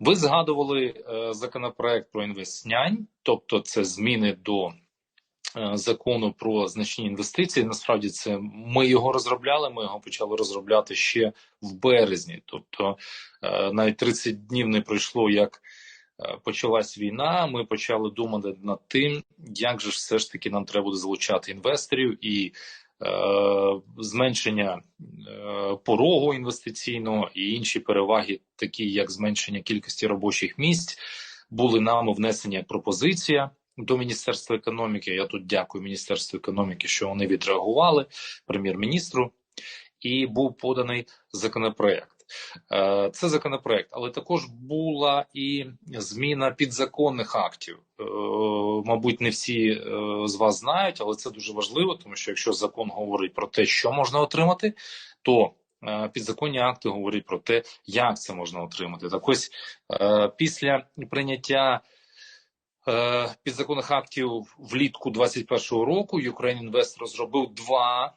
Ви згадували е, законопроект про інвестнянь, тобто це зміни до е, закону про значні інвестиції. Насправді, це ми його розробляли. Ми його почали розробляти ще в березні. Тобто, е, навіть 30 днів не пройшло, як почалась війна. Ми почали думати над тим, як же все ж таки нам треба буде залучати інвесторів і. Е, Зменшення е, порогу інвестиційного і інші переваги, такі як зменшення кількості робочих місць, були нами внесені пропозиція до Міністерства економіки. Я тут дякую Міністерству економіки, що вони відреагували прем'єр-міністру, і був поданий законопроект. Е, Це законопроект, але також була і зміна підзаконних актів. Е, Мабуть, не всі е, з вас знають, але це дуже важливо, тому що якщо закон говорить про те, що можна отримати, то підзаконні акти говорять про те, як це можна отримати. Так ось після прийняття підзаконних актів влітку 2021 року Ukraine Invest розробив два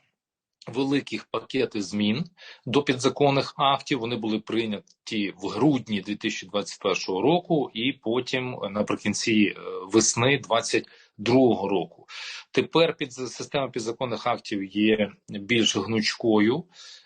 великих пакети змін до підзаконних актів. Вони були прийняті в грудні 2021 року, і потім наприкінці е, весни 2022 року. Тепер під система підзаконних актів є більш гнучкою,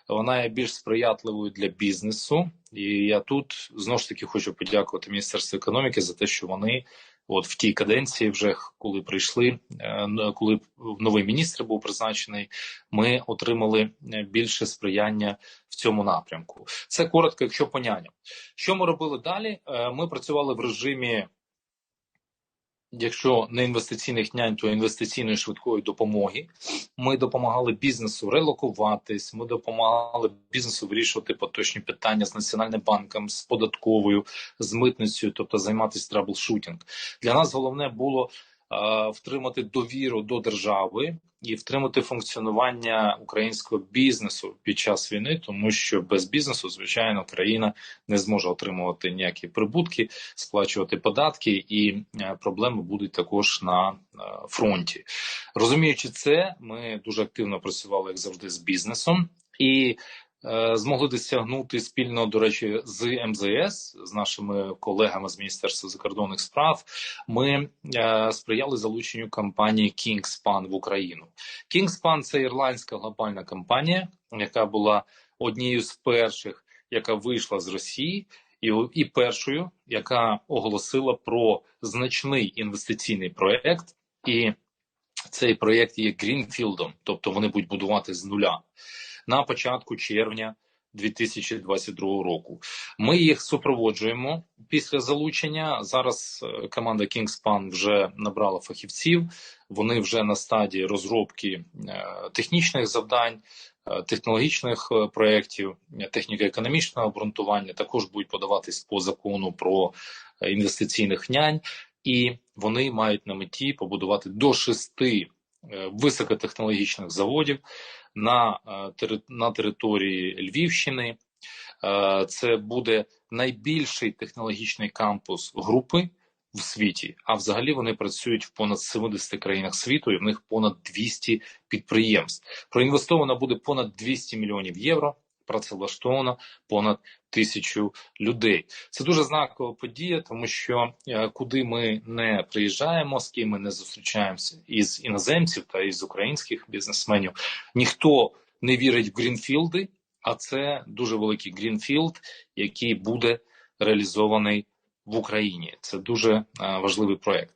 вона є більш сприятливою для бізнесу. І я тут знову ж таки хочу подякувати Міністерству економіки за те, що вони. От в тій каденції, вже коли прийшли, е, коли новий міністр був призначений, ми отримали е, більше сприяння в цьому напрямку. Це коротко, якщо поняття. Що ми робили далі? Е, Ми працювали в режимі. Якщо не інвестиційних нянь, то інвестиційної швидкої допомоги. Ми допомагали бізнесу релокуватись. Ми допомагали бізнесу вирішувати поточні питання з національним банком, з податковою, з митницею, тобто займатися траблшутінг. Для нас головне було втримати довіру до держави і втримати функціонування українського бізнесу під час війни, тому що без бізнесу, звичайно, країна не зможе отримувати ніякі прибутки, сплачувати податки, і е, проблеми будуть також на е, фронті. Розуміючи це, ми дуже активно працювали як завжди з бізнесом і. Е, Змогли досягнути спільно, до речі, з МЗС з нашими колегами з Міністерства закордонних справ. Ми е, сприяли залученню компанії Kingspan в Україну. Kingspan – це ірландська глобальна компанія, яка була однією з перших, яка вийшла з Росії, і, і першою, яка оголосила про значний інвестиційний проект. І цей проект є грінфілдом, тобто вони будуть будувати з нуля на початку червня 2022 року. Ми їх супроводжуємо після залучення. Зараз е, команда Kingspan вже набрала фахівців. Вони вже на стадії розробки е, технічних завдань, е, технологічних проєктів, техніко-економічного обґрунтування. Також будуть подаватись по закону про інвестиційних нянь, і вони мають на меті побудувати до шести високотехнологічних заводів на, е, на території Львівщини. Е, Це буде найбільший технологічний кампус групи в світі. А взагалі вони працюють в понад 70 країнах світу, і в них понад 200 підприємств. Проінвестовано буде понад 200 мільйонів євро. Працевлаштовано понад тисячу людей. Це дуже знакова подія, тому що е, куди ми не приїжджаємо, з ким ми не зустрічаємося із іноземців та із українських бізнесменів, ніхто не вірить в грінфілди, а це дуже великий грінфілд, який буде реалізований в Україні. Це дуже е, важливий проект.